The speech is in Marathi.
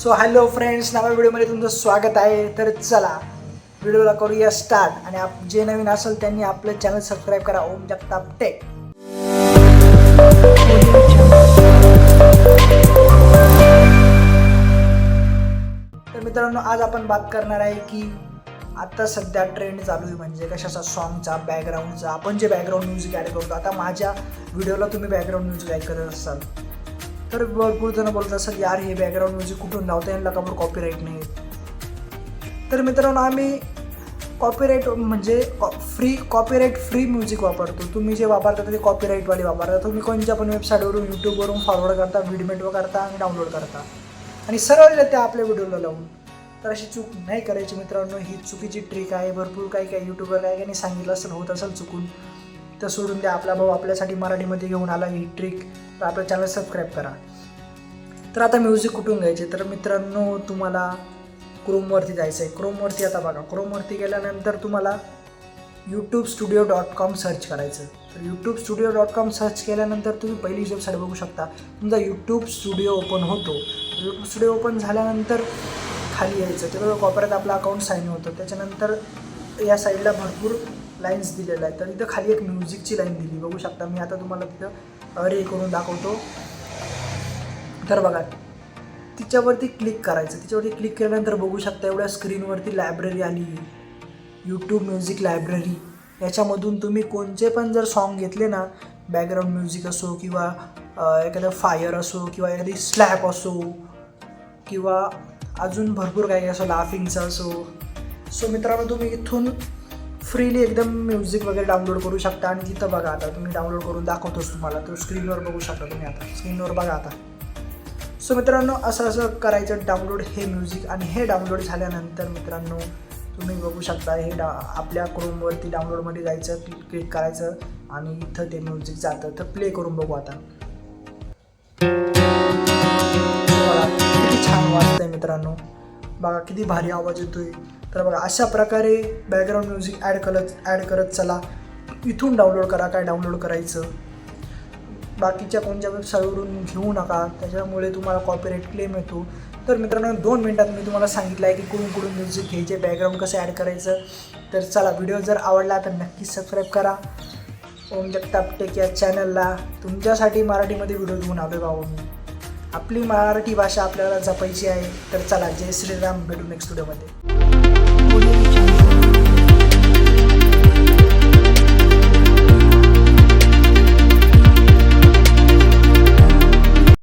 सो हॅलो फ्रेंड्स नव्या व्हिडिओमध्ये तुमचं स्वागत आहे. तर चला व्हिडिओला करूया स्टार्ट आणि आप जे नवीन असेल त्यांनी आपलं चॅनल सबस्क्राईब करा. ओम जगताप टेक तर मित्रांनो आज आपण बात करणार आहे की आता सध्या ट्रेंड चालू आहे म्हणजे कशाचा सॉन्गचा बॅकग्राऊंडचा आपण जे बॅकग्राऊंड म्युझिक ॲड करतो आता माझ्या व्हिडिओला तुम्ही बॅकग्राऊंड म्युझिक ॲड करत असाल. तर भरपूर जण बोलत असतात यार हे बॅकग्राऊंड म्युझिक कुठून लावतं येईल का कॉपीराईट नाही. तर मित्रांनो आम्ही कॉपीराईट म्हणजे फ्री कॉपीराईट फ्री म्युझिक वापरतो. तुम्ही जे वापरता ते कॉपीराईटवाले वापरता. तुम्ही कोणत्या पण वेबसाईटवरून यूट्यूबवरून फॉरवर्ड करता व्हिडिओ करता आणि डाउनलोड करता. आणि सरळ त्या आपल्या व्हिडिओला लावून. तर अशी चूक नाही करायची मित्रांनो. ही चुकीची ट्रिक आहे. भरपूर काही काही यूट्यूबर काय काही सांगितलं असेल होत असेल चुकून. तर सोडून द्या. आपला भाऊ आपल्यासाठी मराठीमध्ये घेऊन आला. ही ट्रिक तर आपलं चॅनल सबस्क्राईब करा. तर आता म्युझिक कुठून घ्यायचे? तर मित्रांनो तुम्हाला क्रोमवरती जायचं आहे क्रोमवरती आता बघा. क्रोमवरती गेल्यानंतर तुम्हाला YouTube Studio dot com search करायचं. तर YouTube Studio dot com search केल्यानंतर तुम्ही पहिली वेबसाईट बघू शकता. तुमचा यूट्यूब स्टुडिओ ओपन होतो. यूट्यूब स्टुडिओ ओपन झाल्यानंतर खाली यायचं. तेव्हा कॉपऱ्यात आपलं अकाउंट साईन होतं. त्याच्यानंतर या साईडला भरपूर लाईन्स दिलेल्या आहेत. तर इथं खाली एक म्युझिकची लाईन दिली. बघू शकता. मी आता तुम्हाला तिथं रे करून दाखवतो. तर बघा तिच्यावरती क्लिक करायचं. तिच्यावरती क्लिक केल्यानंतर बघू शकता एवढ्या स्क्रीनवरती लायब्ररी आली. यूट्यूब म्युझिक लायब्ररी याच्यामधून तुम्ही कोणते पण जर सॉन्ग घेतले ना बॅकग्राऊंड म्युझिक असो किंवा एखादं फायर असो किंवा एखादी स्लॅप असो किंवा अजून भरपूर काही असो लाफिंगचं असो. सो मित्रांनो तुम्ही इथून फ्रीली एकदम म्युझिक वगैरे डाउनलोड करू शकता. आणि तिथं बघा आता तुम्ही डाउनलोड करून दाखवतोच तुम्हाला. तो स्क्रीनवर बघू शकता तुम्ही आता. स्क्रीनवर बघा आता. सो मित्रांनो असं असं करायचं डाउनलोड हे म्युझिक आणि हे डाउनलोड झाल्यानंतर मित्रांनो तुम्ही बघू शकता हे डा आपल्या क्रोमवरती डाउनलोडमध्ये जायचं क्लिक क्लिक करायचं आणि इथं ते म्युझिक जातं. तर प्ले करून बघू आता. किती छान वाजतंय मित्रांनो. बघा किती भारी आवाज येतोय. तर बघा अशा प्रकारे बॅकग्राऊंड म्युझिक ॲड करत ॲड करत चला. इथून डाउनलोड करा काय डाउनलोड करायचं. बाकीच्या कोणत्या वेबसाईटवरून घेऊ नका त्याच्यामुळे तुम्हाला कॉपीराईट क्लेम येतो. तर मित्रांनो दोन मिनटात मी तुम्हाला सांगितलं आहे की कुठून कुठून म्युझिक घ्यायचे बॅकग्राऊंड कसं ॲड करायचं तर चला व्हिडिओ जर आवडला तर नक्कीच सबस्क्राईब करा. ओम जगताप टेक या चॅनलला तुमच्यासाठी मराठीमध्ये व्हिडिओ घेऊन आलो आहे भाऊ मी. आपली मराठी भाषा आपल्याला जपायची आहे तर चला जय श्रीराम भेटू नेक्स्ट व्हिडिओमध्ये